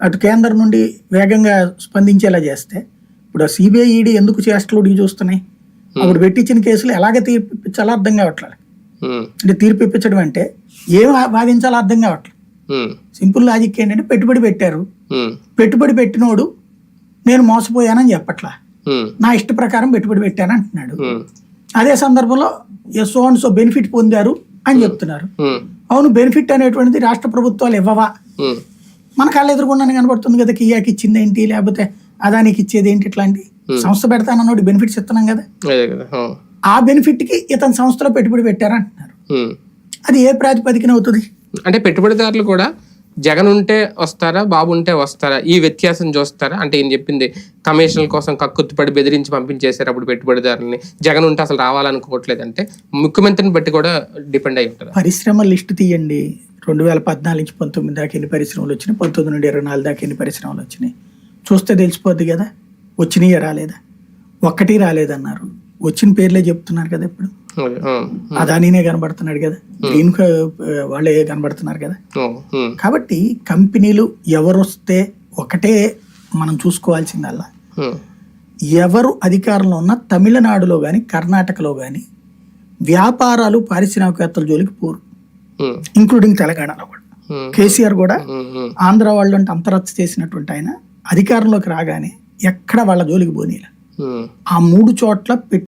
అటు కేంద్రం నుండి వేగంగా స్పందించేలా చేస్తే ఇప్పుడు సిబిఐ ఈడీ ఎందుకు చేష్టలు చూస్తున్నాయి? అప్పుడు పెట్టించిన కేసులు ఎలాగ తీర్పు ఇప్పించాలో అర్థం కావట్లేదు. అంటే తీర్పు ఇప్పించడం అంటే ఏం వాదించాలో అర్థం కావట్లేదు. సింపుల్ లాజిక్ ఏంటంటే పెట్టుబడి పెట్టారు. పెట్టుబడి పెట్టినోడు నేను మోసపోయానని చెప్పట్లా. నా ఇష్ట ప్రకారం పెట్టుబడి పెట్టాను అంటున్నాడు. అదే సందర్భంలో సో అండ్ సో బెనిఫిట్ పొందారు అని చెప్తున్నారు. అవును బెనిఫిట్ అనేటువంటిది రాష్ట్ర ప్రభుత్వాలు ఇవ్వవా? మన కళ్ళ ఎదురుకుండానే కనబడుతుంది కదా కియాకి ఇచ్చింది ఏంటి? లేకపోతే అదానికి ఇచ్చేది ఏంటి ఇట్లాంటి? సంస్థ పెడతానన్నోడు బెనిఫిట్స్ ఇస్తున్నాం కదా. ఆ, బెనిఫిట్కి ఇతని సంస్థలో పెట్టుబడి పెట్టారంటున్నారు. అది ఏ ప్రాతిపదికన అవుతుంది? అంటే పెట్టుబడిదారులు కూడా జగన్ ఉంటే వస్తారా బాబు ఉంటే వస్తారా? ఈ వ్యత్యాసం చూస్తారా? అంటే ఏం చెప్పింది కమిషన్ల కోసం కక్కుత్తుపడి బెదిరించి పంపించేశారు అప్పుడు పెట్టుబడిదారులని. జగన్ ఉంటే అసలు రావాలనుకోవట్లేదు అంటే ముఖ్యమంత్రిని బట్టి కూడా డిపెండ్ అయి ఉంటుంది. పరిశ్రమ లిస్ట్ తీయండి. రెండు వేల పద్నాలుగు నుంచి పంతొమ్మిది దాకా ఎన్ని పరిశ్రమలు వచ్చినాయి పంతొమ్మిది నుండి ఇరవై నాలుగు దాకా ఎన్ని పరిశ్రమలు వచ్చినాయి. చూస్తే తెలిసిపోద్ది కదా వచ్చినాయి రాలేదా? ఒక్కటి రాలేదన్నారు. వచ్చిన పేర్లే చెప్తున్నారు కదా ఇప్పుడు. ఆ, అదానీనే కనబడుతున్నాడు కదా. క- వాళ్ళే కనబడుతున్నారు కదా. కాబట్టి కంపెనీలు ఎవరు వస్తే ఒకటే మనం చూసుకోవాల్సిందల్లా. ఎవరు అధికారంలో ఉన్న తమిళనాడులో కానీ కర్ణాటకలో కానీ వ్యాపారాలు పారిశ్రామికవేత్తల జోలికి పోరు. ఇంక్లూడింగ్ తెలంగాణలో కూడా. కేసీఆర్ కూడా ఆంధ్ర వాళ్ళు అంటే అంతరచ్చ చేసినటువంటి ఆయన అధికారంలోకి రాగానే ఎక్కడ వాళ్ళ జోలికి పోనీల ఆ మూడు చోట్ల